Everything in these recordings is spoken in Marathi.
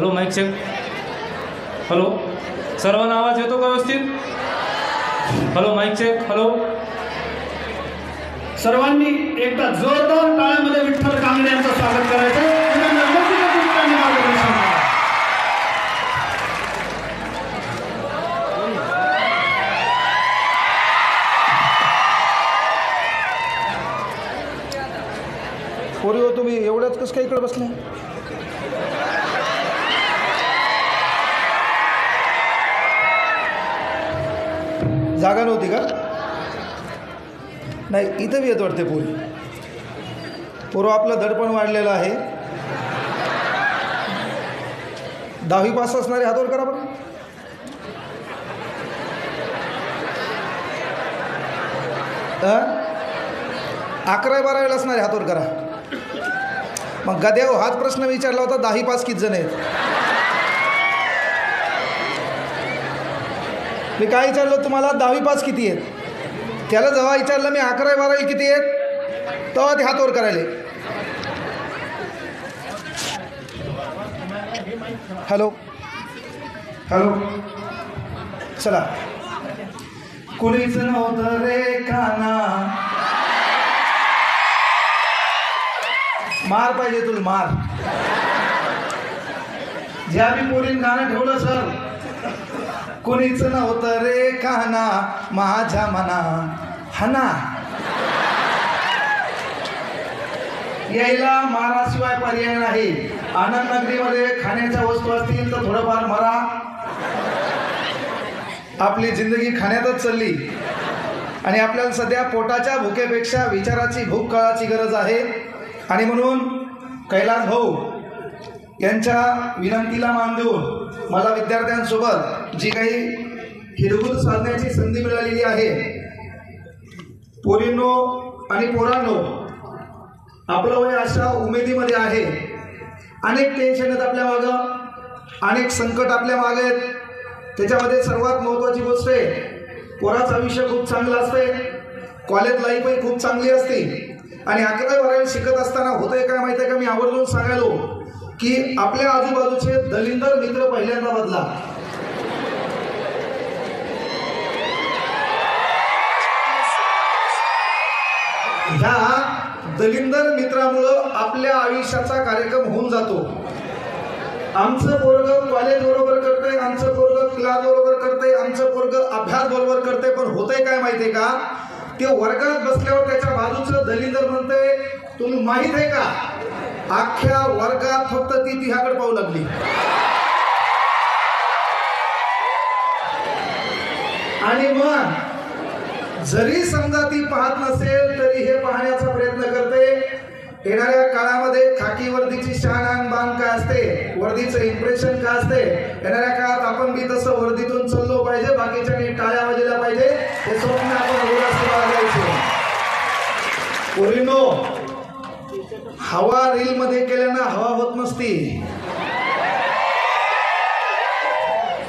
हॅलो माईक चेक हॅलो सर्वांना आवाज येतो का व्यवस्थित? Hello mike check hello. सर्वांनी एकदा जोरदार टाळ्यामध्ये विठ्ठल कांगडे यांचं स्वागत करायचं पोरी हो तुम्ही एवढ्याच कसं काय इकडे बसले? जागा नव्हती का? नाही इथं बी येत वाटते पोरी पोरं आपलं दडपण वाढलेलं आहे. दहावी पास असणारे हातवर करा बरं. अकरा अकरावी बारावीला असणारे हातवर करा. मग गद्याव हाच प्रश्न विचारला होता दहावी पास किती जण आहेत? मी काय विचारलं तुम्हाला? दहावी पास किती आहेत त्याला जेव्हा विचारलं मी अकरावी बारावी किती आहेत? तेव्हा ते हातवर करायले. हॅलो. हॅलो. चला. कुणीच नव्हतं रे काना मार पाहिजे तुला मार. ज्या बी पोरीन गाणं ठेवलं सर कुणीच नव्हतं रे काना माझ्या मना. हना. यायला माराशिवाय पर्याय नाही. आनंद नगरीमध्ये खाण्याच्या वस्तू असतील तर थोडंफार मरा. आपली जिंदगी खाण्यातच चालली. आणि आपल्याला सध्या पोटाच्या भुकेपेक्षा विचाराची भूक काळाची गरज आहे. आणि म्हणून कैलास भाऊ यांच्या विनंतीला मान देऊन मला विद्यार्थ्यांसोबत जी काही हिरगुल साधण्याची संधी मिळालेली आहे पोरींनो आणि पोरांनो आपलं वय अशा उमेदीमध्ये आहे. अनेक टेन्शन आहेत आपल्या मागं अनेक संकट आपल्या मागे आहेत. त्याच्यामध्ये सर्वात महत्त्वाची गोष्ट आहे पोराचं आयुष्य खूप चांगलं असते कॉलेज लाईफही खूप चांगली असते. आणि अकरावी बारावी शिकत असताना होतंय काय माहिती आहे का? मी आवर्जून सांगायलो की आपल्या आजूबाजूचे दलिंदर मित्र पहिल्यांदा बदला. दलिंदर मित्रामुळं आपल्या आयुष्याचा कार्यक्रम होऊन जातो. आमचं पोरग कॉलेज बरोबर करतंय आमचं पोरग क्लास बरोबर करतंय आमचं पोरग अभ्यास बरोबर करतंय पण होतंय काय माहितीये का? ते वर्गात बसल्यावर त्याच्या बाजूचं दलिंदर म्हणतंय तुम्ही माहीत आहे का? अख्ख्या वर्गात फक्त ती तिहाकडे पाहू लागली. आणि मग जरी समजा ती पाहत नसेल तरी हे पाहण्याचा प्रयत्न करते. येणाऱ्या काळामध्ये खाकी वर्दीची शहाण बांध काय असते? वर्दीचं इम्प्रेशन काय असते? येणाऱ्या काळात आपण बी तसं वर्दीतून चाललो पाहिजे बाकीच्यानी टाळ्या वाजल्या पाहिजे. हे स्वप्न आपण उदास हवा रील मध्ये केल्यानं हवा होत नसती.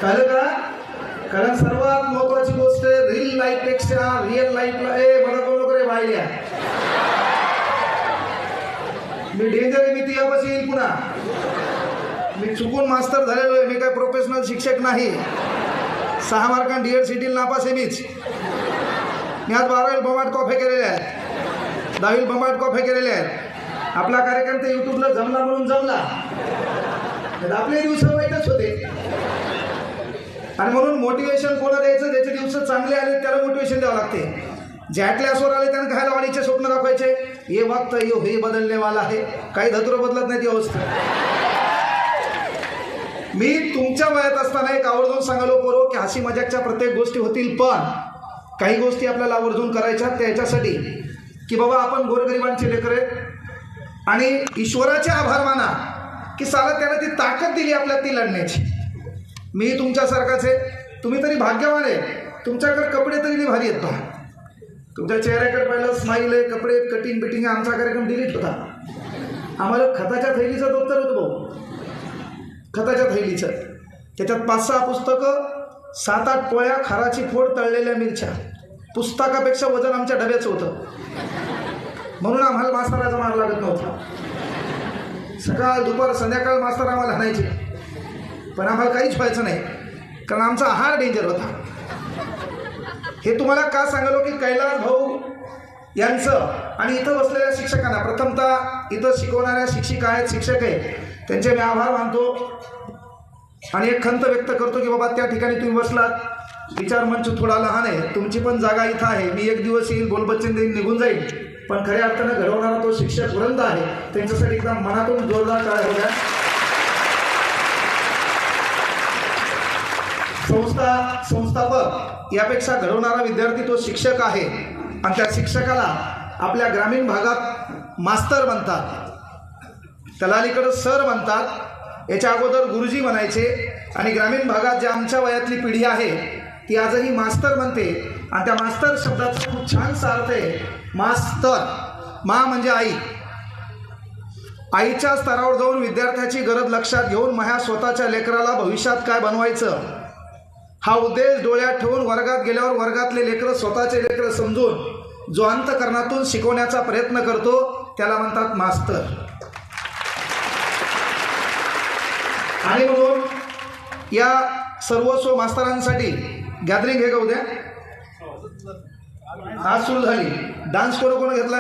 कळलं का? कारण सर्वात महत्वाची गोष्ट रील लाईफपेक्षा रिअल लाईफला ए मला कोण नको रे बाहेर मी डेंजर आहे मी ती यापाशी येईल पुन्हा. मी चुकून मास्टर झालेलो आहे मी काय प्रोफेशनल शिक्षक नाही. सहा मार्कां डी एड सी नापास आहे मीच. मी आज बारावी बंबाट कॉफे केलेले आहेत. दहावी बंबाट कॉफे केलेले आहेत. आपला कार्यक्रम तर युट्यूबला जमला म्हणून जमला. आपले दिवस आणि म्हणून मोटिवेशन कोणा द्यायचं? ज्याचे दिवस चांगले आले त्याला मोटिवेशन द्यावं लागते. ज्या क्लासवर आले त्यांना खायला वाढीचे स्वप्न दाखवायचे. हे वक्त यो हे बदलणेवाला आहे. काही धतुरं बदलत नाही ती अवस्था. मी तुमच्या वयात असताना एक आवर्जून सांगालो करो की हसी मजाकच्या प्रत्येक गोष्टी होतील पण काही गोष्टी आपल्याला आवर्जून करायच्या त्याच्यासाठी की बाबा आपण गोरगरिबांचे लेकर आणि ईश्वराचे आभार माना की साला त्यानं ती ताकद दिली आपल्या ती लढण्याची. मी तुमच्यासारखाच आहे. तुम्ही तरी भाग्यवान आहे. तुमच्याकडे कपडे तरी भारी आहेत पहा तुमच्या चेहऱ्याकडे पाहिलं स्माईल आहे कपडे कटिंग बिटिंग आहे आमचा कार्यक्रम डिलीट होता. आम्हाला खताच्या थैलीचं दप्तर होतं भाऊ. खताच्या थैलीचं. त्याच्यात पाच सहा पुस्तकं सात आठ पोळ्या खाराची फोड तळलेल्या मिरच्या. पुस्तकापेक्षा वजन आमच्या डब्याचं होतं. म्हणून आम्हाला मास्तराचा मार लागत नव्हता. सकाळ दुपार संध्याकाळ मास्तर आम्हाला हाणायचे पण आम्हाला काहीच व्हायचं नाही. कारण आमचा आहार डेंजर होता. हे तुम्हाला का सांगलो की कैलास भाऊ यांचं आणि इथं बसलेल्या शिक्षकांना प्रथमतः इथं शिकवणाऱ्या शिक्षिका आहेत शिक्षक आहेत त्यांचे मी आभार मानतो. आणि एक खंत व्यक्त करतो की बाबा त्या ठिकाणी तुम्ही बसलात. विचार मंच थोडा लहान आहे. तुमची पण जागा इथं आहे. मी एक दिवस येईल बोलबच्चन देईन निघून जाईल पण खऱ्या अर्थानं घडवणारा तो शिक्षक वृंद आहे. त्यांच्यासाठी एकदम मनातून जोरदार काय होत्या संस्था संस्थापक यापेक्षा घडवणारा विद्यार्थी तो शिक्षक आहे. आणि त्या शिक्षकाला आपल्या ग्रामीण भागात मास्तर म्हणतात तलालीकडं सर म्हणतात याच्या अगोदर गुरुजी म्हणायचे आणि ग्रामीण भागात जे आमच्या वयातली पिढी आहे ती आजही मास्तर म्हणते आणि त्या मास्तर शब्दाचा खूप छान अर्थ आहे. मास्तर मा म्हणजे आई. आईच्या स्तरावर जाऊन विद्यार्थ्याची गरज लक्षात घेऊन माझ्या स्वतःच्या लेकराला भविष्यात काय बनवायचं? हा उद्देश डोळ्यात ठेवून वर्गात गेल्यावर वर्गातले लेकरं स्वतःचे लेकरं समजून जो अंतकरणातून शिकवण्याचा प्रयत्न करतो त्याला म्हणतात मास्तर. आणि म्हणून या सर्वस्व मास्तरांसाठी गॅदरिंग हे का उद्या? आज सुरू झाली. डान्स कोण कोण घेतला?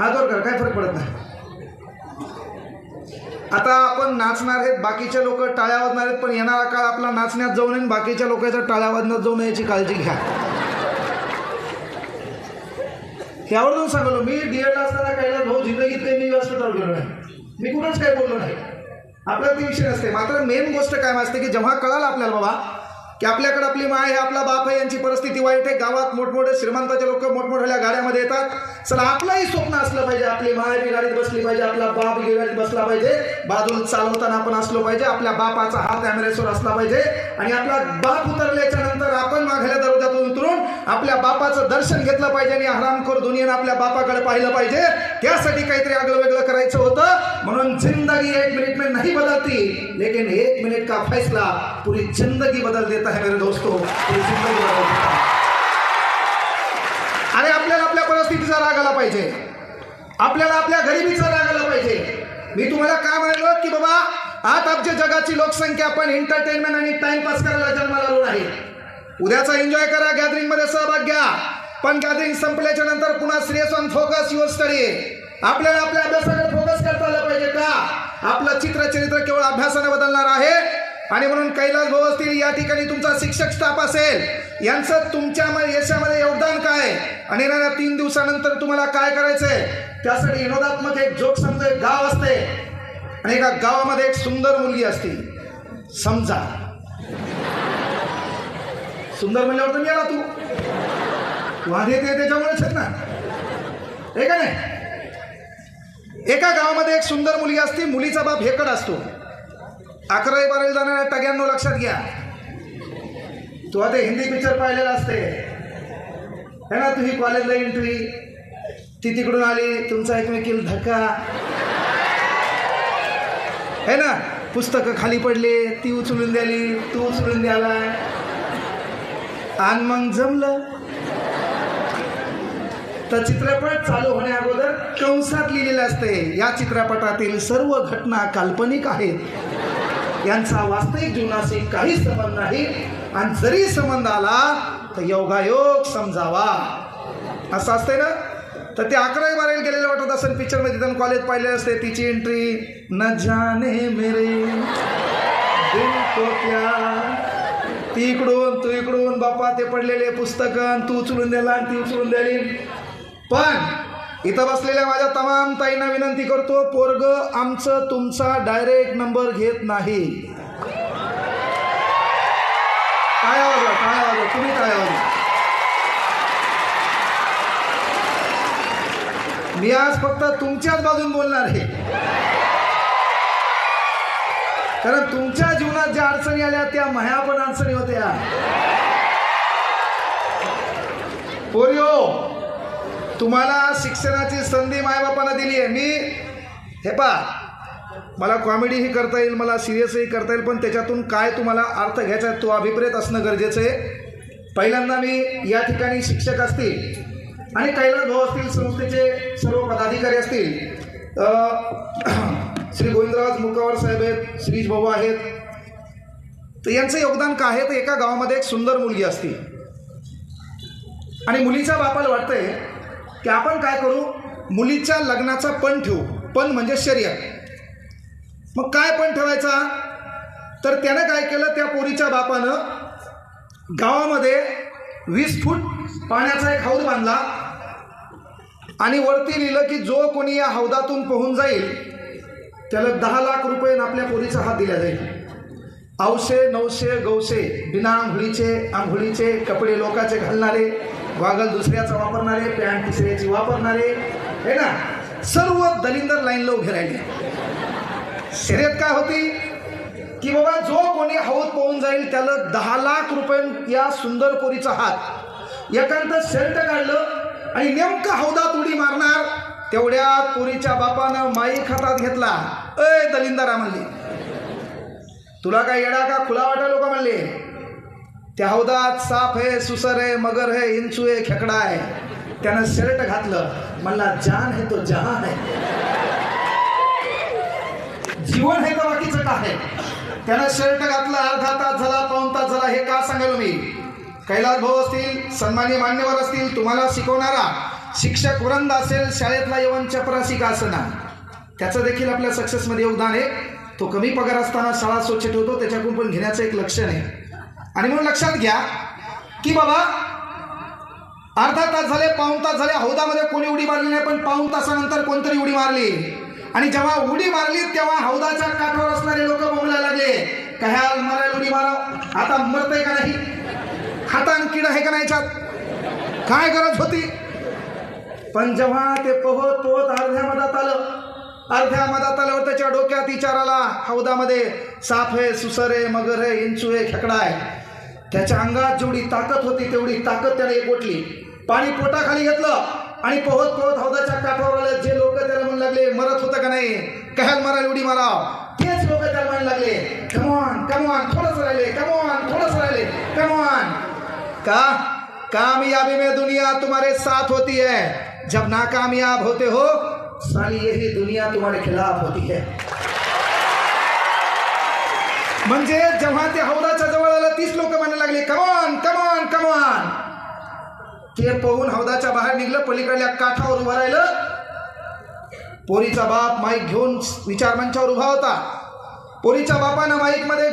हा कर काय फरक पडत नाही? आता आपण नाचणार आहेत बाकीचे लोक टाळ्या वाजणार आहेत पण येणारा काळ आपला नाचण्यात जाऊ नये बाकीच्या लोकांच्या टाळ्या वाजण्यात जाऊ नये याची काळजी घ्या. हे आवर्जून सांगलो मी डीएडला असताना कैलास भाऊ जिंदगीत काही मी हॉस्पिटल गेलो नाही. मी कुठंच काही बोललो नाही. आपल्याला ते विषय नसते. मात्र मेन गोष्ट काय असते की जेव्हा कळालं आपल्याला बाबा की आपल्याकडे आपली माय आहे आपला बाप आहे यांची परिस्थिती वाईट आहे. गावात मोठमोठे श्रीमंताचे लोक मोठमोठ्या गाड्यामध्ये येतात. चला आपलंही स्वप्न असलं पाहिजे. आपली माय बी गाडीत बसली पाहिजे आपला बाप बी गाडीत बसला पाहिजे. बाजूला चालवताना आपण असलो पाहिजे. आपल्या बापाचा हात ॲम्ब्युलन्सवर असला पाहिजे. आणि आपला बाप उतरल्याच्या नंतर आपण माघल्या दरवाजातून उतरून आपल्या बापाचं दर्शन घेतलं पाहिजे आणि हरामखोर दुनियेनं आपल्या बापाकडे पाहिलं पाहिजे. त्यासाठी काहीतरी आगळं वेगळं करायचं होतं. म्हणून जिंदगी एक मिनिट में नाही बदलती लेकिन एक मिनिट का फैसला पुरी जिंदगी बदल देता है मेरे दोस्तों. अरे हो. आपल्याला आपल्या परिस्थितीचा राग आला पाहिजे. आपल्याला आपल्या गरिबीचा राग आला पाहिजे. मी तुम्हाला काय म्हणालो की बाबा आज आमच्या जगाची लोकसंख्या पण एंटरटेनमेंट आणि टाइमपास करायला जन्माला आलो नाही. उद्याचा एन्जॉय करा गॅदरिंगमध्ये सहभाग घ्या. पण गॅदरिंग संपल्याच्या नंतर पुन्हा serious on focus your study आपल्याला आपल्या अभ्यासाकडे फोकस करता आला पाहिजे का? आपलं चित्र चरित्र केवळ अभ्यासाने बदलणार आहे. आणि म्हणून कैलास भाऊ असतील या ठिकाणी तुमचा शिक्षक स्टाफ असेल यांचं तुमच्या यशामध्ये योगदान काय? आणि येणाऱ्या तीन दिवसानंतर तुम्हाला काय करायचंय? त्यासाठी विनोदात्मक एक जोक समजा एक गाव असते. आणि एका गावामध्ये एक सुंदर मुलगी असते. समजा. सुंदर म्हणल्यावर तुम्ही आला तू. वाद येते त्याच्यामुळेच आहेत ना. हे का नाही? एका गावामध्ये एक सुंदर मुलगी असते मुलीचा बाप हेकड असतो. अकरावी बारावी जाणाऱ्या टग्यांनो लक्षात घ्या. तू आता हिंदी पिक्चर पाहिलेला असते. है ना तुम्ही कॉलेजला एंट्री ती तिकडून आली तुमचा एकमेकील धक्का. है ना पुस्तकं खाली पडले ती उचलून द्याली तू उचलून द्याला आणि मग जमलं. तर चित्रपट चालू होण्या कंसात लिहिलेलं असते. या चित्रपटातील सर्व घटना काल्पनिक आहेत. यांचा वास्तविक जीवनाशी काही संबंध नाही. आणि जरी संबंध आला तर योगायोग समजावा. असं असतंय ना? तर ते अकरावी बारावी गेलेलं वाटत असेल पिक्चरमध्ये त्यांनी कॉलेज पाहिले असते तिची एंट्री न जाने मेरे दिल को प्यार ती इकडून तू इकडून बापा ते पडलेले पुस्तकं तू उचलून दिला आणि ती उचलून दिली. पण इथं बसलेल्या माझ्या तमाम ताईंना विनंती करतो पोरग आमचं तुमचा डायरेक्ट नंबर घेत नाही. काय आवाज काय आवाज तुम्ही काय आवाज मी आज फक्त तुमच्याच बाजून बोलणार आहे. कारण तुमच्या जीवनात ज्या अडचणी आल्या त्या माया पण अडचणी होत्या. पोरिओ तुम्हाला शिक्षणाची संधी मायबापानं दिली आहे. मी हे पा मला कॉमेडीही करता येईल मला सिरियसही करता येईल पण त्याच्यातून काय तुम्हाला अर्थ घ्यायचा आहे तो अभिप्रेत असणं गरजेचं आहे. पहिल्यांदा मी या ठिकाणी शिक्षक असतील आणि कैलास भाऊ असतील संस्थेचे सर्व पदाधिकारी असतील. श्री गोविंदराज मुकावर साहेब आहेत श्रीज भाऊ आहेत. तर यांचं योगदान काय आहे? तर एका गावामध्ये एक सुंदर मुलगी असते. आणि मुलीच्या बापाला वाटतंय की आपण काय करू? मुलीच्या लग्नाचा पण ठेवू. पण म्हणजे शर्यत. मग काय पण ठेवायचा? तर त्यानं काय केलं? त्या पोरीच्या बापानं गावामध्ये वीस फूट पाण्याचा एक हौद बांधला. आणि वरती लिहिलं की जो कोणी या हौदातून पोहून जाईल त्याला दहा लाख रुपये आपल्या पोरीचा हात दिला जाईल. औशे नऊशे गौशे बिना आंघोळीचे आंघोळीचे कपडे लोकाचे घालणारे वागल दुसऱ्याचा वापरणारे पॅन्ट तिसऱ्याची वापरणारे. हे ना सर्व दलिंदर लाईनला उभे राहिले. शर्यत काय होती? की बाबा जो कोणी हौद पाहून जाईल त्याला दहा लाख रुपये या सुंदर पोरीचा हात. एकांत शर्ट काढलं आणि नेमकं हौदात उडी मारणार तेवढ्यात पोरीच्या बापानं माईक हातात घेतला. अय दलिंदरा म्हणले. तुला काय येडा का खुला वाटा लोक म्हणले? त्या हौदात साप आहे सुसर आहे मगर आहे इंचू आहे खेकडा आहे. त्यानं शर्ट घातलं. म्हणला जान है तो जहान आहे. जीवन हे का बाकीचं काय आहे? त्यानं शर्ट घातलं अर्धा तास झाला पाऊन तास झाला हे का सांगायलो मी? कैलास भाऊ असतील सन्मान्य मान्यवर असतील तुम्हाला शिकवणारा शिक्षक वृंद असेल शाळेतला यवन चपरासी का असना त्याचं देखील आपल्या सक्सेसमध्ये योगदान आहे. तो कमी पगार असताना शाळा स्वच्छ ठेवतो त्याच्याकडून पण घेण्याचं एक लक्षण आहे. आणि म्हणून लक्षात घ्या की बाबा अर्धा तास झाले पाऊन तास झाले हौदामध्ये कोणी उडी मारली नाही पण पाऊन तासानंतर कोणतरी उडी मारली. आणि जेव्हा उडी मारली तेव्हा हौदाच्या काठावर असणारे लोक बोलायला लागले. कह्याल मारायला उडी मारा आता मरतय का नाही? हातान किड आहे का नाही याच्यात? काय गरज होती? पण जेव्हा ते पोहत पोहत अर्ध्या मधात आलं. अर्ध्या मधात आल्यावर त्याच्या डोक्यात विचार आला हौदामध्ये साप आहे सुसर आहे मगर आहे इंचू आहे खेकडा आहे. त्याच्या अंगात जेवढी ताकद होती तेवढी ताकद त्याने एकवटली. पाणी पोटाखाली घेतलं आणि पोहत पोहत हौदाच्या काठावर आले. जे लोक त्याला म्हणू लागले मरत होतं का नाही? कह्याल मरा उडी माराव? तेच लोक त्याला म्हणायला लागले कमॉन कमॉन थोडंच राहिले कमॉन थोडंच राहिले कमॉन का? कामयाबी में दुनिया तुम्हारे साथ होती है? जब नाकामयाब होते हो साली यही दुनिया तुम्हारे खिलाफ होती है. म्हणजे जेव्हा ते हौदाच्या जवळ तीस लोक म्हणायला लागले. कमॉन कमॉन कमॉन ते पोहून हौदाच्या बाहेर निघलं. पलीकडल्या काठावर उभं राहिलं. पोरीचा बाप माईक घेऊन विचार मंचावर उभा होता. पोरीच्या बापानं माईकमध्ये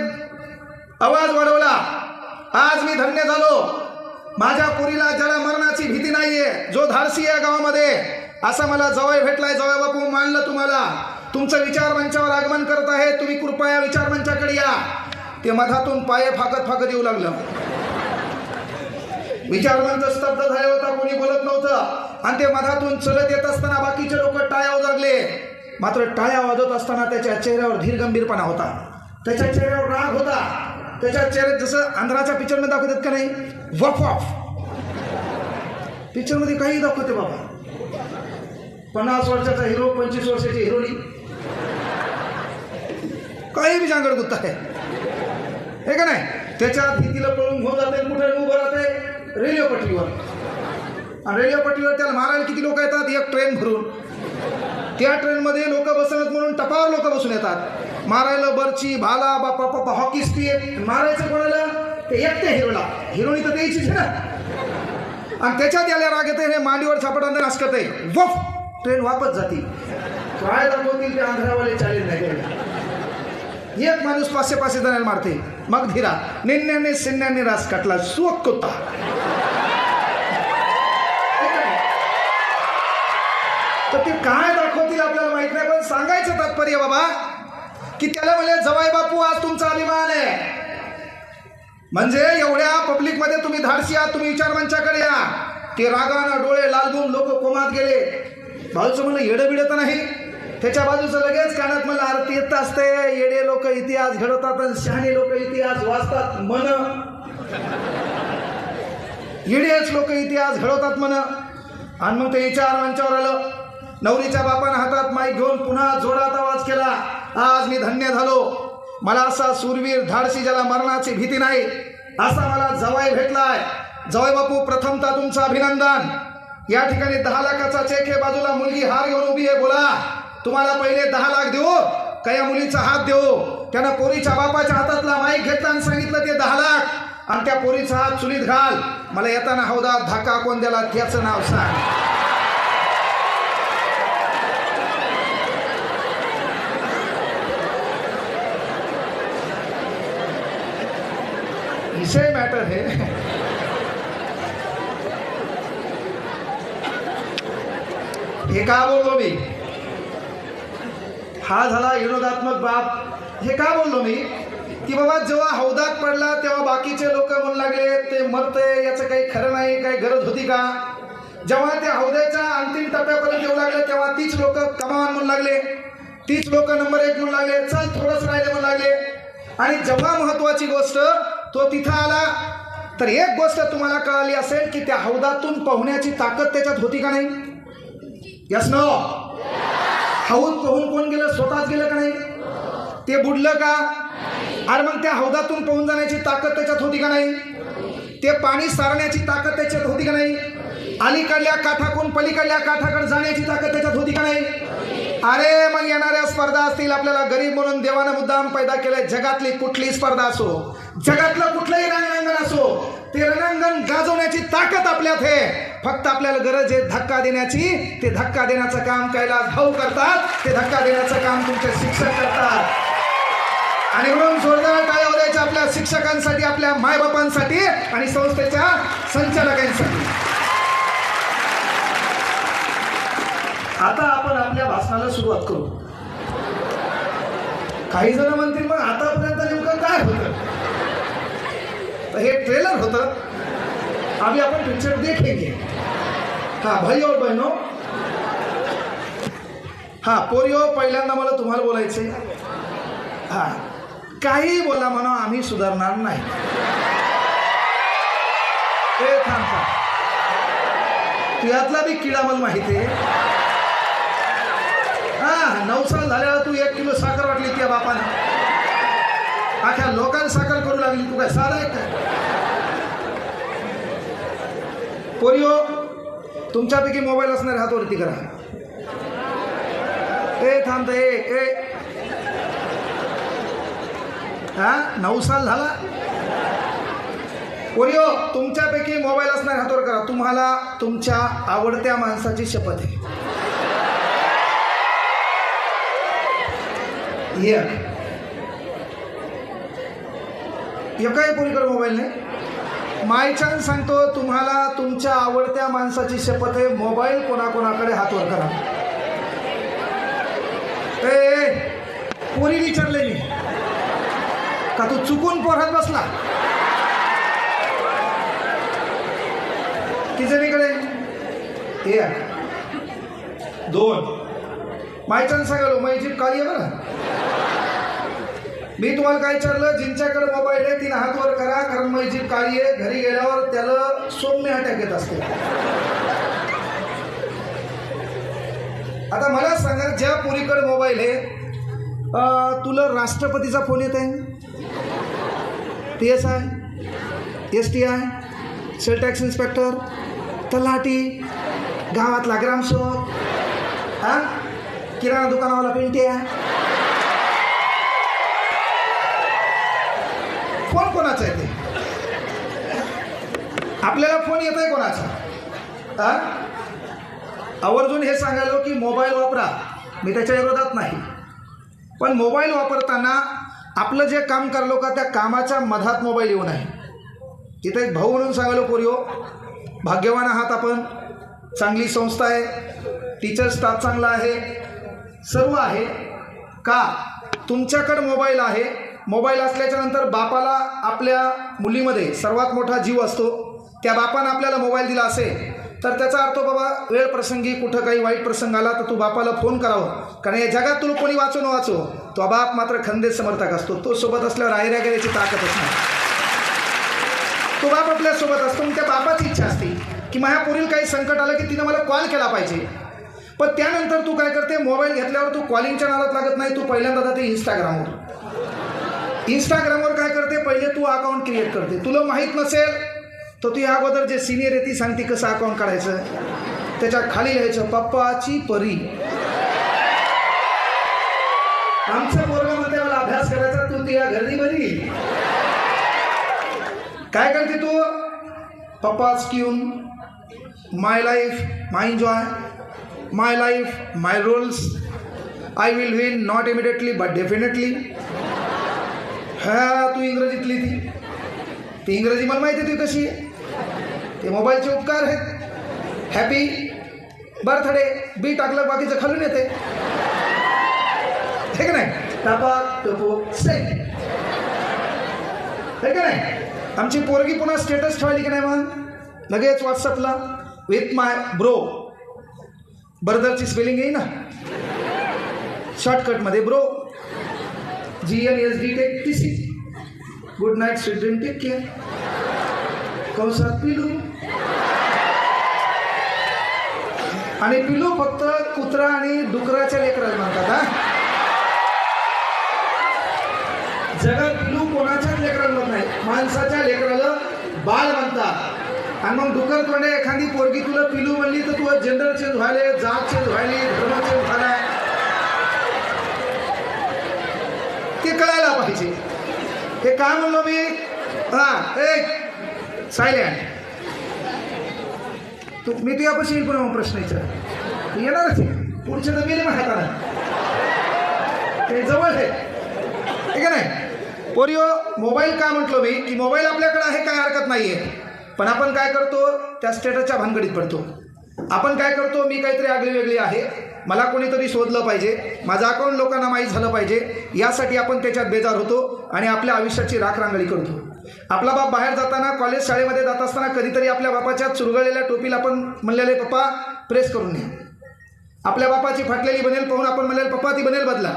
आवाज वाढवला. आज मी धन्य झालो. माझ्या पोरीला ज्याला मरणाची भीती नाहीये जो धारसी आहे गावामध्ये असा मला जवळ भेटलाय जवळ बापू मानलं तुम्हाला. तुमचं विचार मंचावर आगमन करत आहे. तुम्ही कृपया विचार मंचाकडे या. ते मधातून पाय फाकत फाकत येऊ लागलं. विचारवंत स्तब्ध झाले होता कोणी बोलत नव्हतं. आणि ते मधातून चलत येत असताना बाकीचे लोक टाळ्या लागले मात्र टाळ्या वाजवत असताना त्याच्या चेहऱ्यावर धीरगंभीरपणा होता. त्याच्या चेहऱ्यावर राग होता. त्याच्या चेहऱ्यात जसं आंध्राच्या पिक्चरमध्ये दाखवतात का नाही? वफ ऑफ पिक्चरमध्ये काही दाखवते बाबा. पन्नास वर्षाचा हिरो पंचवीस वर्षाची हिरोनी काही बी जांगड गुत्ता आहे. हे का नाही? त्याच्यात तिला पळून घेऊन जाते कुठे उभं राहते? रेल्वे पटरीवर आणि रेल्वे पटरीवर त्याला मारायला किती लोक येतात? एक ट्रेन भरून. त्या ट्रेनमध्ये लोक बसत म्हणून टपावर लोक बसून येतात. मारायला बर्ची भाला बापा पप्पा हॉकी स्टिक मारायचं कोणाला? ते एकट्या हिरोला. हिरोनी तर द्यायचीच आहे ना. आणि त्याच्यात याला राग येते हे मांडीवर छापटांना नाशकत करते वफ! ट्रेन वापस जाते. काय दाखवतील ते आंध्रावाले चालेल नाही एक माणूस पाचशे पाचशे जणांना मारते. मग धीरा निन्याने सिन्याने रास काटला सुख कुत्ता. तर ते काय दाखवतील आपल्याला माहीत नाही पण सांगायचं तात्पर्य बाबा की त्याला म्हणजे जवाई बापू आज तुमचा अभिमान आहे. म्हणजे एवढ्या पब्लिकमध्ये तुम्ही धाडसी आहात तुम्ही विचार मंचाकडे या. ते रागानं डोळे लालगून लोक कोमात गेले. भाऊचं म्हणलं येडं बिडं तर नाही. त्याच्या बाजूचं लगेच कानात मला आरती येत असते. येडे लोक इतिहास घडवतात आणि शहाणे लोक इतिहास वाचतात मन येडेच लोक इतिहास घडवतात म्हण. आणि मग ते विचार मंचावर आलं. नवरीच्या बापानं हातात माईक घेऊन पुन्हा जोरात आवाज केला. आज मी धन्य झालो. मला असा सूरवीर धाडसी ज्याला मरणाची भीती नाही असा मला जवाई भेटलाय. जवाई बापू प्रथमता तुमचं अभिनंदन. या ठिकाणी दहा लाखाचा चेक हे बाजूला मुलगी हार घेऊन उभी आहे. बोला. तुम्हाला पहिले दहा लाख देऊ का या मुलीचा हात देऊ. त्यानं पोरीच्या बापाच्या हातातला माईक घेतला आणि सांगितलं ते दहा लाख. आणि त्या पोरीचा हात चुलीत घाल. मला येताना हौदा धाका कोण द्याला त्याचं नाव सांग. विषय मॅटर है. हे का बोललो मी? हा झाला विनोदात्मक बाब. हे का बोललो मी? की बाबा जेव्हा हौदात पडला तेव्हा बाकीचे लोक म्हणू लागले ते मरते याचं काही खरं नाही काही गरज होती का? जेव्हा त्या हौद्याच्या अंतिम टप्प्यापर्यंत येऊ लागले तेव्हा तीच लोक कमावान म्हणू लागले. तीच लोक नंबर एक म्हणू लागले. चल थोडंच राहिले म्हणू लागले. आणि जेव्हा महत्वाची गोष्ट तो तिथं आला तर एक गोष्ट तुम्हाला कळाली असेल की त्या हौदातून पोहण्याची ताकद त्याच्यात होती का नाही? यस नो खाऊन पोहून कोण गेलं? स्वतःच गेलं का नाही? ते बुडलं का? अरे मग त्या हौदातून पोहून जाण्याची ताकद त्याच्यात होती का नाही? ते पाणी सारण्याची ताकद त्याच्यात होती का नाही? अलीकडल्या काठाकून पलीकडल्या काठाकडे जाण्याची ताकद त्याच्यात होती का नाही? अरे मग येणाऱ्या स्पर्धा असतील आपल्याला गरीब म्हणून देवानं मुद्दाम पैदा केलंय. जगातली कुठली स्पर्धा असो जगातलं कुठलंही रणांगण असो ते रणांगण गाजवण्याची ताकद आपल्यात आहे. फक्त आपल्याला गरज आहे धक्का देण्याची. ते धक्का देण्याचं काम कैलास भाऊ करतात ते धक्का देण्याचं काम तुमचे शिक्षक करतात. आणि म्हणून जोरदार टाळ्या उद्याच्या आपल्या शिक्षकांसाठी आपल्या मायबापांसाठी आणि संस्थेच्या संचालकांसाठी. आता आपण आपल्या भाषणाला सुरुवात करू. काही जण म्हणतील मग आतापर्यंत नेमकं काय होतं? तर हे ट्रेलर होतं. आम्ही आपण पिक्चर देखेंगे हा भाई और बहिणो हा पोरिओ पहिल्यांदा मला तुम्हाला बोलायचंय. हा काही बोला म्हणा आम्ही सुधारणार नाही. हे थांब थांब. तुझ्यातला बी किडा मला माहिती आहे नवसाल नऊ साल झाल्यावर तू एक किलो साखर वाटली त्या बापाने अख्या लोकांना साखर करू लागली. तू काय साधा आहे काय पोरिओ तुमच्यापैकी मोबाईल असणारे हातवरती करा. ए थांबत ए ए. हा? नऊ साल झाला? पोलिओ तुमच्यापैकी मोबाईल असणारे हातवर करा. तुम्हाला तुमच्या आवडत्या माणसाची शपथ आहे. एक एकाही पोरीकडे मोबाईल नाही मायचान सांगतो तुम्हाला तुमच्या आवडत्या माणसाची शपथ आहे मोबाईल कोणाकोणाकडे हातवर करा. ए, पुरी विचारले मी. का तू चुकून पोरात बसला? किजणीकडे एक दोन. मायचान सांगालो माझी जीप काळी आहे बरं. मी तुम्हाला काय विचारलं? जिंच्याकडे मोबाईल आहे तिने हातवर करा. कारण माझी जीप काळी आहे. घरी गेल्यावर त्याला सौम्य अटॅक येत असते. आता मला सांगा ज्या पुरीकडे मोबाईल आहे तुला राष्ट्रपतीचा फोन येत आहे P S I S T I sale tax inspector तलाठी? गावातला ग्रामसेवक हा? किराणा दुकानावाला पेंटी आहे कोणाचं आहे ते? आपल्याला फोन येत आहे कोणाचा आवर्जून हे सांगायलो की मोबाईल वापरा. मी त्याच्या विरोधात नाही. पण मोबाईल वापरताना आपलं जे काम करलो का त्या कामाच्या मधात मोबाईल येऊ नये तिथे एक भाऊ म्हणून सांगायलो पोरिओ भाग्यवान आहात आपण. चांगली संस्था आहे. टीचर स्टाफ चांगला आहे. सर्व आहे. का? तुमच्याकडं मोबाईल आहे. मोबाईल असल्याच्या नंतर बापाला आपल्या मुलीमध्ये सर्वात मोठा जीव असतो. त्या बापानं आपल्याला मोबाईल दिला असेल तर त्याचा अर्थ बाबा वेळ प्रसंगी कुठं काही वाईट प्रसंग आला तर तू बापाला फोन करावं. कारण या जगात तुला कोणी वाचो न वाचो तो बाप मात्र खंदे समर्थक असतो. तो सोबत असल्यावर आयऱ्या गेल्याची ताकद असणार तो बाप आपल्यासोबत असतो त्या बापाची इच्छा असते की माझ्या पुढील काही संकट आलं की तिनं मला कॉल केला पाहिजे. पण त्यानंतर तू काय करते मोबाईल घेतल्यावर तू कॉलिंगच्या नादात लागत नाही तू पहिल्यांदा जाते इंस्टाग्रामवर इंस्टाग्रामवर काय करते? पहिले तू अकाउंट क्रिएट करते. तुला माहीत नसेल तर तू या अगोदर जे सिनियर आहे ती सांगते कसं अकाउंट काढायचं. त्याच्याखाली लिहायचं पप्पाची परी. आमच्या वर्गामध्ये मला अभ्यास करायचा तू ती या घरी बरी. काय करते तू? Papa's queen my life my enjoy my life my rules I will win not immediately but definitely हा तू इंग्रजीतली ती. ती इंग्रजी मला माहिती आहे ती कशी आहे? ते मोबाईलचे उपकार आहेत. हॅपी बर्थडे बी टाकलं बाकीचं खालून येते. हे का नाही? टापा टोपो. सेंड हे का नाही? आमची पोरगी पुन्हा स्टेटस ठेवायली की नाही मग? लगेच व्हॉट्सअपला विथ माय ब्रो बर्दरची स्पेलिंग येई ना शॉर्टकटमध्ये bro G N S D take T C good night sweet dream take कंसात पिलू आणि पिलू फक्त कुत्रा आणि डुकराच्या लेकराला म्हणतात हा? जगात पिलू कोणाच्याच लेकराला म्हणत नाही. माणसाच्या लेकराला बाळ म्हणतात. आणि मग डुकर तोंडे एखादी पोरगी तुला पिलू म्हणली तर तुला जेंडर चेंज व्हायले जात चेंज व्हायली धर्म चेंज झालाय ते कळायला पाहिजे. हे काय म्हणलो मी? हा ए सायलेंट तू मी तुझ्यापाशी येईल पुन्हा प्रश्न विचार. तू येणारच आहे. पुढचे तर गेले मग हाताला ते जवळ आहे. ठीक आहे नाही? पोरिओ मोबाईल का म्हटलो मी? की मोबाईल आपल्याकडे आहे काय हरकत नाही आहे पण आपण काय करतो? त्या स्टेटसच्या भानगडीत पडतो. आपण काय करतो? मी काहीतरी आगळी वेगळी आहे. मला कोणीतरी शोधलं पाहिजे माझं अकाउंट लोकांना माहीत झालं पाहिजे यासाठी आपण त्याच्यात बेजार होतो आणि आपल्या आयुष्याची राखरांगळी करतो आपला बाप बाहेर जाताना कॉलेज शाळेमध्ये जात असताना कधीतरी आपल्या बापाच्या चुरगळलेल्या टोपीला आपण म्हणलेले पप्पा प्रेस करून घ्या आपल्या बापाची फाटलेली बनेल पाहून आपण म्हणेल पप्पा ती बनेल बदला.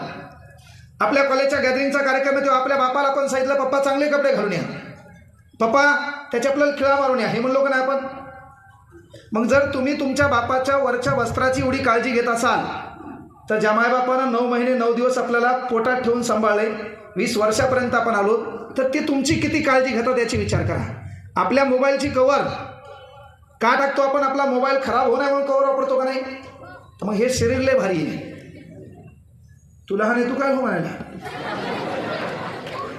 आपल्या कॉलेजच्या गॅदरिंगचा कार्यक्रम आहे तेव्हा आपल्या बापाला आपण सांगितलं पप्पा चांगले कपडे घालून या. पप्पा त्याच्या आपल्याला खिळा मारून या. हे म्हणलो का नाही आपण? मग जर तुम्ही तुमच्या बापाच्या वरच्या वस्त्राची एवढी काळजी घेत असाल तर ज्या मायबापानं नऊ महिने नऊ दिवस आपल्याला पोटात ठेवून सांभाळले. वीस वर्षापर्यंत आपण आलो तर ते तुमची किती काळजी घेतात याची विचार करा. आपल्या मोबाईलची कवर का टाकतो आपण? आपला मोबाईल खराब होणार म्हणून कवर वापरतो का नाही? तर मग हे शरीर लय भारी आहे. तुला हा तू काय हो म्हणायला?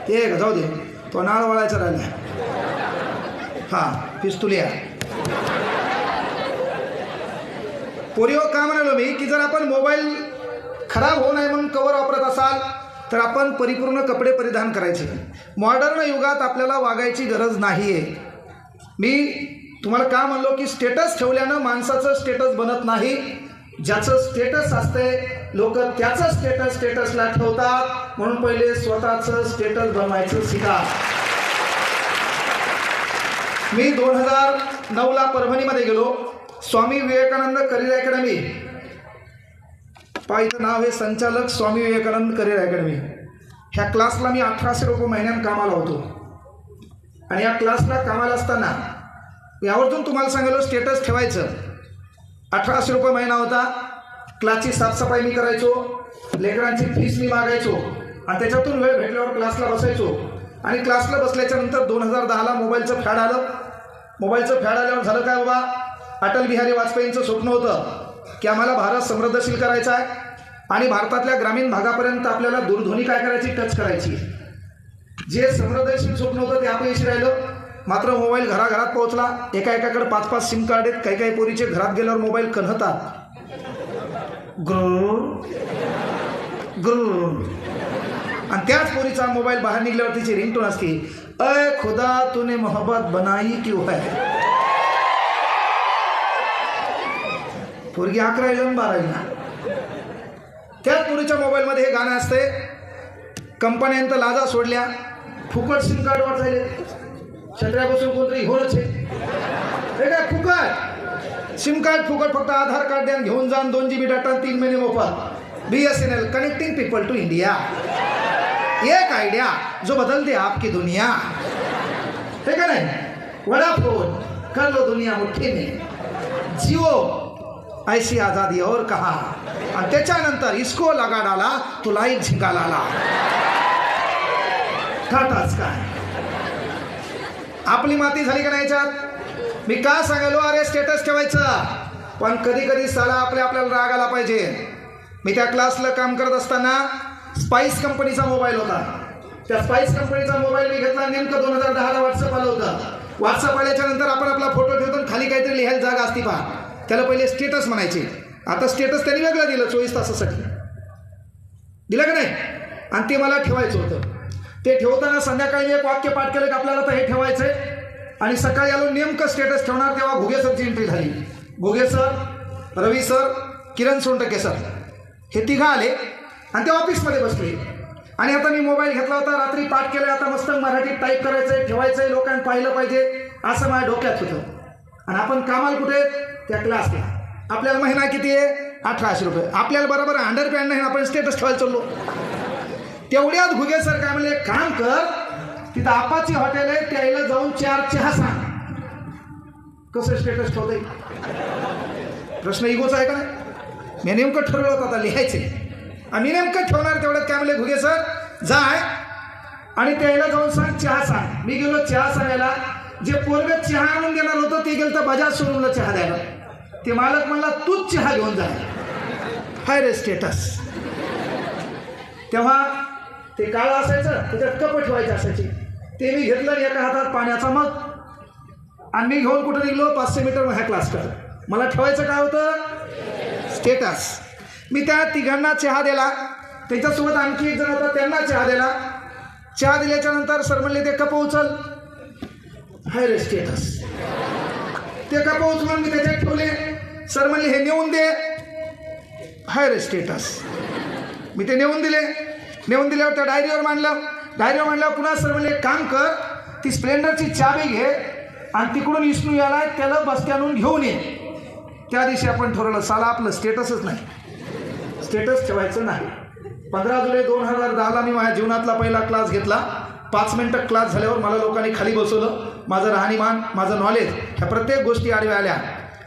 ते जाऊ दे तो नाळ वळायचा राहिला. हां पिस्तुलिया पोरिओ का म्हणालो मी की जर आपण मोबाईल खराब होऊ नये म्हणून कवर वापरत असाल तर आपण परिपूर्ण कपडे परिधान करायचे. मॉडर्न युगात आपल्याला वागायची गरज नाही आहे मी तुम्हाला का म्हणलो की स्टेटस ठेवल्यानं माणसाचं स्टेटस बनत नाही. ज्याचं स्टेटस असते लोक त्याचं स्टेटस स्टेटसला ठेवतात. म्हणून पहिले स्वतःचं स्टेटस बनवायचं शिका मी दोन हजार नऊला परभणीमध्ये गेलो. Swami Vivekananda career academy. पा इथं नाव हे संचालक स्वामी विवेकानंद करिअर अकॅडमी. ह्या क्लासला मी अठराशे रुपये महिन्यात कामाला होतो. आणि या क्लासला कामाला असताना यावरतून तुम्हाला सांगितलं स्टेटस ठेवायचं. अठराशे रुपये महिना होता. क्लासची साफसफाई मी करायचो. लेकरांची फीस मी मागायचो. आणि त्याच्यातून वेळ भेटल्यावर क्लासला बसायचो. आणि क्लासला बसल्याच्या नंतर दोन हजार दहाला मोबाईलचं फॅड आलं. मोबाईलचं फॅड आल्यावर झालं काय बाबा? अटल बिहारी वाजपेयींचं स्वप्न होतं की आम्हाला भारत समृद्धशील करायचा आहे आणि भारतातल्या ग्रामीण भागापर्यंत आपल्याला दूरध्वनी काय करायची टच करायची जे समृद्धशील स्वप्न होतं ते अपयशी राहिलं. मात्र मोबाईल घराघरात पोहोचला. एका एकाकडे पाच पाच सिम कार्ड आहेत. काही काही पोरीचे घरात गेल्यावर मोबाईल कन्हतात ग्रु ग्रु आणि त्याच पोरीचा मोबाईल बाहेर निघल्यावर तिची रिंगटोन असते. अय खुदा तूने मोहब्बत बनाई क्यों है? पोरगी अकरावीला आणि बारावीला त्याच पोरीच्या मोबाईलमध्ये हे गाणं असते कंपन्यांत लाजा सोडल्या फुकट सिम कार्ड वाचायले छत्र्यापासून कोणतरी होणच हे काय फुकट? सिम कार्ड फुकट फक्त आधार कार्ड द्या घेऊन जाण दोन जी बी डाटा तीन महिने मोफत. B S N L connecting people to India एक आयडिया जो बदल दे आपकी दुनिया. हे का नाही? वडाफोन. कर लो दुनिया मुठ्ठी में जिओ. ऐसी आजादी और कहा? आणि त्याच्यानंतर इस्को लगा डाला तुलाही एक झिंगा लाला काय? आपली माती झाली का नाही याच्यात? मी का सांगायलो? अरे स्टेटस ठेवायचं. पण कधी कधी साला आपल्या आपल्याला राग आला पाहिजे. मी त्या क्लासला काम करत असताना स्पाईस कंपनीचा मोबाईल होता. त्या स्पाईस कंपनीचा मोबाईल मी घेतला. नेमकं दोन हजार दहाला व्हॉट्सअप आलं होतं. व्हॉट्सअप आल्याच्यानंतर आपण आपला फोटो ठेवतो आणि खाली काहीतरी लिहायला जागा असती पहा. त्याला पहिले स्टेटस म्हणायचे. आता स्टेटस त्यांनी वेगळं दिलं चोवीस तासासाठी. दिलं का नाही? आणि ते मला ठेवायचं होतं. ते ठेवताना संध्याकाळी एक वाक्य पाठ केलं की आपल्याला तर हे ठेवायचंय. आणि सकाळी आलो नेमकं स्टेटस ठेवणार तेव्हा घुगे सरची एंट्री झाली. Ghuge sir Ravi sir Kiran Sontakke sir. हे तिघं आले आणि ते ऑफिसमध्ये बसले. आणि आता मी मोबाईल घेतला होता रात्री पाठ केलं आता मस्त मराठीत टाईप करायचंय ठेवायचंय लोकांनी पाहिलं पाहिजे असं माझ्या डोक्यात होतं. आणि आपण कामाला कुठे त्या क्लासला आपल्याला महिना किती आहे? अठराशे रुपये. आपल्याला बरोबर अंडर पॅन्ट नाही आपण स्टेटस ठेवायला चाललो. तेवढ्यात घुगे सर काय म्हणले काम कर तिथं आपाची हॉटेल आहे त्याला जाऊन चार चहा सांग. कसं स्टेटस ठेवतंय? प्रश्न इगोचा आहे का मी नेमकं ठरवलं होतं आता लिहायचे. आणि नेमकं ठेवणार तेवढ्यात काय म्हणले घुगे सर जाय आणि त्याला जाऊन सांग चहा सांग. मी गेलो चहा सांगायला. जे पोरग चहा आणून देणार होतं ते गेलं तर बजाज शोरूमला चहा द्यायला. ते मालक म्हणला तूच चहा घेऊन जा. हाय रे स्टेटस तेव्हा ते काळं असायचं त्याच्यात कप ठेवायचे असायचे. ते मी घेतलं आणि एका हातात पाण्याचा मग आणि मी घेऊन कुठं निघलो? पाचशे मीटर ह्या क्लास कर. मला ठेवायचं काय होतं? स्टेटस मी त्या तिघांना चहा दिला. त्यांच्यासोबत आणखी एक जण होता त्यांना चहा दिला. चहा दिल्याच्यानंतर सर म्हणले ते कप उचल. हाय रे स्टेटस ते का पाऊस म्हणून मी त्याच्यात ठेवले. सर म्हणले हे नेऊन दे. हाय स्टेटस मी ते नेऊन दिले. नेऊन दिल्यावर त्या डायरीवर मांडलं. डायरीवर मांडल्यावर पुन्हा सर म्हणले एक काम कर. ती स्प्लेंडरची चाबी घे आणि तिकडून विष्णू याला त्याला बसते आणून घेऊन ये. त्या दिवशी आपण ठरवलं साला आपलं स्टेटसच नाही. स्टेटस ठेवायचं नाही. पंधरा जुलै दोन हजार दहाला मी माझ्या जीवनातला पहिला क्लास घेतला. पाच मिनटं क्लास झाल्यावर मला लोकांनी खाली बसवलं. माझं राहणीमान माझं नॉलेज ह्या प्रत्येक गोष्टी आडव्या आल्या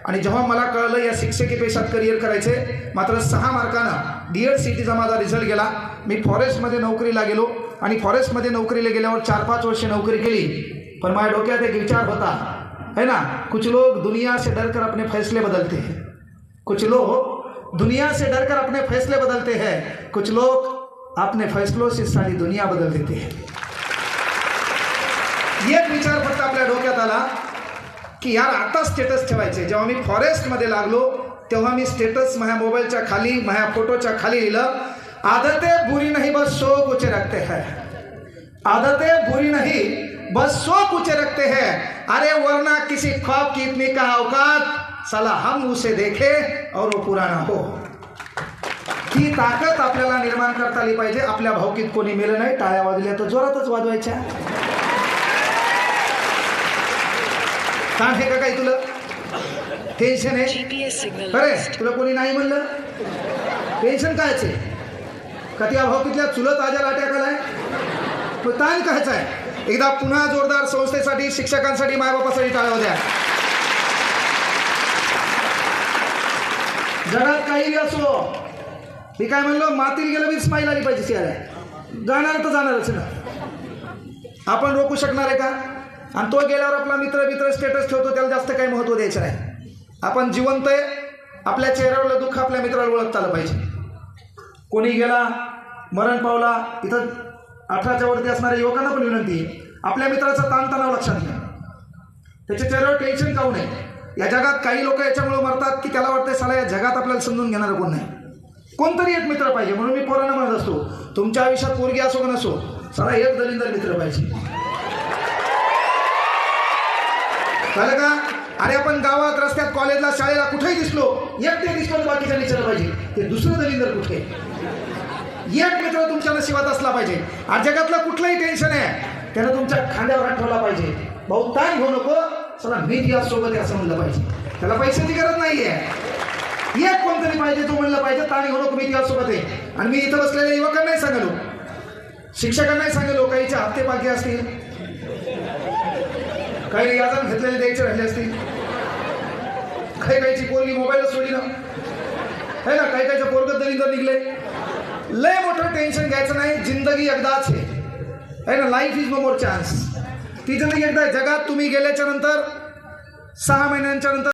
आणि जेव्हा मला कळलं या शिक्षकी पेशात करिअर करायचे मात्र सहा मार्कानं डी एड सी टीचा माझा रिझल्ट गेला. मी फॉरेस्टमध्ये नोकरीला गेलो आणि फॉरेस्टमध्ये नोकरीला गेल्यावर चार पाच वर्षे नोकरी केली. पण माझ्या डोक्यात एक विचार होता. है ना? कुछ लोग दुनिया से डरकर अपने फैसले बदलते हैं. कुछ लोग दुनिया से डरकर अपने फैसले बदलते हैं. कुछ लोग अपने फैसलों से सारी दुनिया बदल देते हैं. एक विचार फक्त आपल्या डोक्यात आला की यार आता स्टेटस ठेवायचे. जेव्हा मी फॉरेस्टमध्ये लागलो तेव्हा मी स्टेटस माझ्या मोबाईलच्या खाली माझ्या फोटोच्या खाली लिहिलं आदते बुरी नाही बस शौक कुचे रखते है. आदते बुरी नहीं बस सो कुचे रखते हैं. अरे वरना किसी ख्वाब की इतनी का औकात? साला हम उसे देखे और वो पुराना हो. ही ताकद आपल्याला निर्माण करता आली पाहिजे. आपल्या भावकीत कोणी मेलं नाही टाळ्या वाजल्या तर जोरातच वाजवायच्या. आहे का काही तुला? टेन्शन आहे? अरे. तुला कोणी नाही म्हणलं? टेन्शन कायचे? का त्या भावकीतल्या चुलत आजार अटॅक आलाय? तो ताण कायचा आहे? एकदा पुन्हा जोरदार संस्थेसाठी शिक्षकांसाठी मायबापासाठी टाळ्या द्या. जगात काही असो मी काय म्हणलो मातील गेलं मी स्माईल आली पाहिजे चेहऱ्या जाणार तर जाणारच ना. आपण रोखू शकणार आहे का? आणि तो गेल्यावर आपला मित्र मित्र स्टेटस ठेवतो त्याला जास्त काही महत्त्व द्यायचं नाही. आपण जिवंत आहे आपल्या चेहऱ्यावरलं दुःख आपल्या मित्राला ओळखता आलं पाहिजे. कोणी गेला मरण पावला इथं अठराच्या वरती असणाऱ्या युवकांना पण विनंती आपल्या मित्राचा ताणतणाव लक्षात घ्या. त्याच्या चेहऱ्यावर टेन्शन काऊ नये या जगात काही लोक याच्यामुळे मरतात की त्याला वाटतं साला या जगात आपल्याला समजून घेणार कोण नाही? कोणतरी एक मित्र पाहिजे म्हणून मी पोरांना म्हणत असतो तुमच्या आयुष्यात पोरगी असो का नसो? साला एक दलिंदर मित्र पाहिजे. झालं का? अरे आपण गावात रस्त्यात कॉलेजला शाळेला कुठेही दिसलो एक ते दिसलो बाकीच्या विचारलं पाहिजे. ते दुसरं दलिंदर कुठे? एक मित्र तुमच्या नशिबात असला पाहिजे. आज जगातलं कुठलंही टेन्शन आहे त्यानं तुमच्या खांद्यावर हात ठेवला पाहिजे. भाऊ ताण घेऊ नको. चला मी या सोबत आहे असं म्हणलं पाहिजे. त्याला पैशाची गरज नाहीये. एक कोणतरी पाहिजे तो म्हणलं पाहिजे ताण घेऊ नको मी सोबत आहे. आणि मी इथं बसलेल्या युवकांनाही सांगलो. शिक्षकांनाही सांगलो काहीचे हप्ते बाकी असतील. काही याचा घेतलेले द्यायचे राहिले असतील काही काहीची पोरगी मोबाईलच सोडी ना. है ना काही काहीच्या पोरगत दलिंदर निघले. लय मोठं टेन्शन घ्यायचं नाही जिंदगी एकदाच आहे. है ना life is no more chance ती जिंदगी एकदा जगात तुम्ही गेल्याच्यानंतर सहा महिन्यांच्या नंतर